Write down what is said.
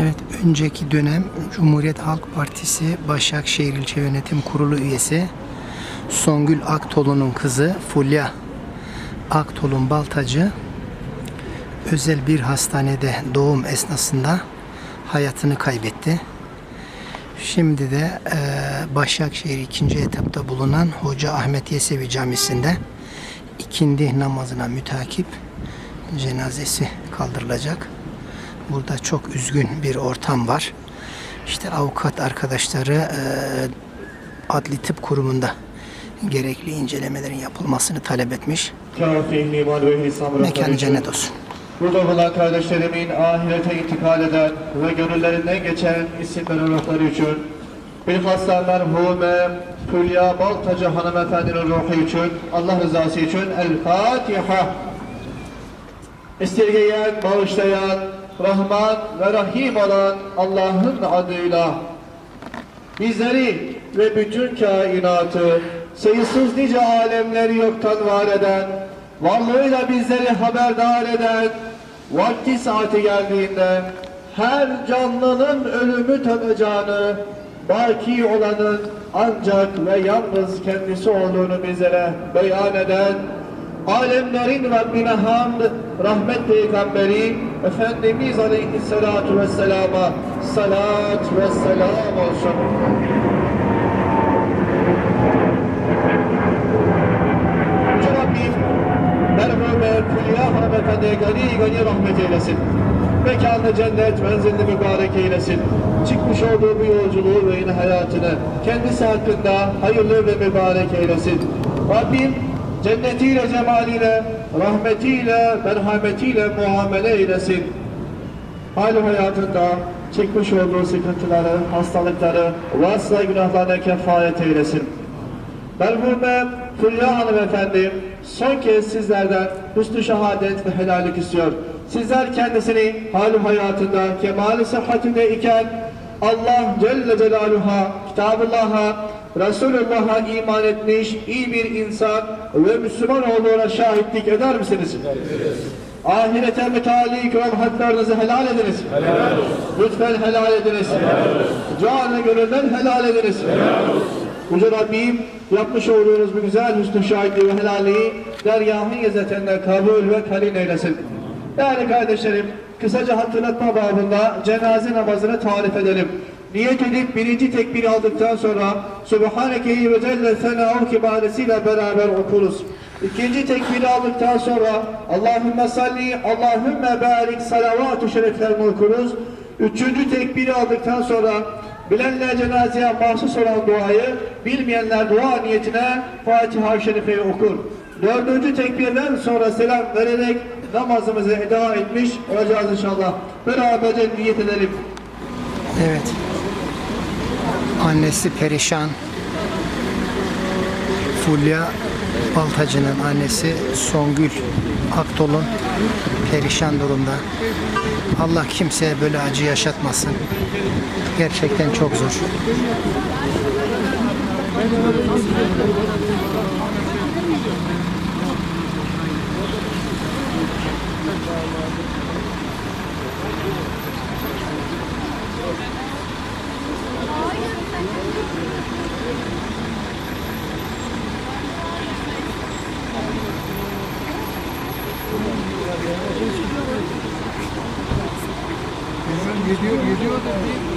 Evet, önceki dönem Cumhuriyet Halk Partisi Başakşehir İlçe Yönetim Kurulu üyesi Songül Aktolu'nun kızı Fulya Aktol'un Baltacı özel bir hastanede doğum esnasında hayatını kaybetti. Şimdi de eee, Başakşehir ikinci etapta bulunan Hoca Ahmet Yesevi Camisi'nde ikindi namazına mütakip cenazesi kaldırılacak. Burada çok üzgün bir ortam var. İşte avukat arkadaşları eee, adli tıp kurumunda gerekli incelemelerin yapılmasını talep etmiş. Mekanı cennet olsun. Burada bulunan kardeşlerimin ahirete intikal eden ve gönüllerinden geçen isimlerin ruhları için bilhassa merhume Hülya Baltacı hanımefendinin ruhu için Allah rızası için El Fatiha esirgeyen, bağışlayan, Rahman ve Rahim olan Allah'ın adıyla bizleri ve bütün kainatı sayısız nice alemleri yoktan var eden, varlığıyla bizleri haberdar eden, vakti saati geldiğinde her canlının ölümü tadacağını, baki olanın ancak ve yalnız kendisi olduğunu bizlere beyan eden, alemlerin Rabbine hamd, rahmet peygamberi Efendimiz Aleyhisselatu Vesselam'a salat ve selam olsun. Rabbim merhume Hülya hanımefendiye gani gani rahmet eylesin. Mekanı cennet, menzilini mübarek eylesin. Çıkmış olduğu bu yolculuğu ve yine hayatını kendisi hakkında hayırlı ve mübarek eylesin. Rabbim cennetiyle, cemaliyle, rahmetiyle, merhametiyle muamele eylesin. Hali hayatında çekmiş olduğu sıkıntıları, hastalıkları, varsa günahlarına kefaret eylesin. Merhume Fulya hanımefendi son kez sizlerden hüsnü şehadet ve helallik istiyor. Sizler kendisini hali hayatında kemali sıhhatinde iken Allah Celle Celaluhu'ya, Kitabullah'a, Resulullah'a iman etmiş iyi bir insan ve Müslüman olduğuna şahitlik eder misiniz? Ahirete mütalik olan haklarınızı helal ediniz. Lütfen helal ediniz. Canı gönülden helal ediniz. Yüce Rabbim yapmış olduğunuz bu güzel hüsnü şahitliği ve helalliği dergahın yazetinden kabul ve karin eylesin. Değerli kardeşlerim, kısaca hatırlatma babında cenaze namazını tarif edelim. Niyet edip birinci tekbiri aldıktan sonra Subhaneke'yi ve Celle Sena'u kibaresiyle beraber okuruz. İkinci tekbiri aldıktan sonra Allahümme salli, Allahümme barik salavat-ı şeriflerini okuruz. Üçüncü tekbiri aldıkla sonra bilenler cenazeye mahsus olan duayı, bilmeyenler dua niyetine Fatiha-i Şerife'yi okur. Dördüncü tekbirden sonra selam vererek namazımızı eda etmiş olacağız inşallah. Beraberce niyet edelim. Evet. Annesi perişan. Fulya Baltacı'nın annesi Songül Aktol'un perişan durumda. Allah kimseye böyle acı yaşatmasın. Gerçekten çok zor. yediyor, yediyor da değil.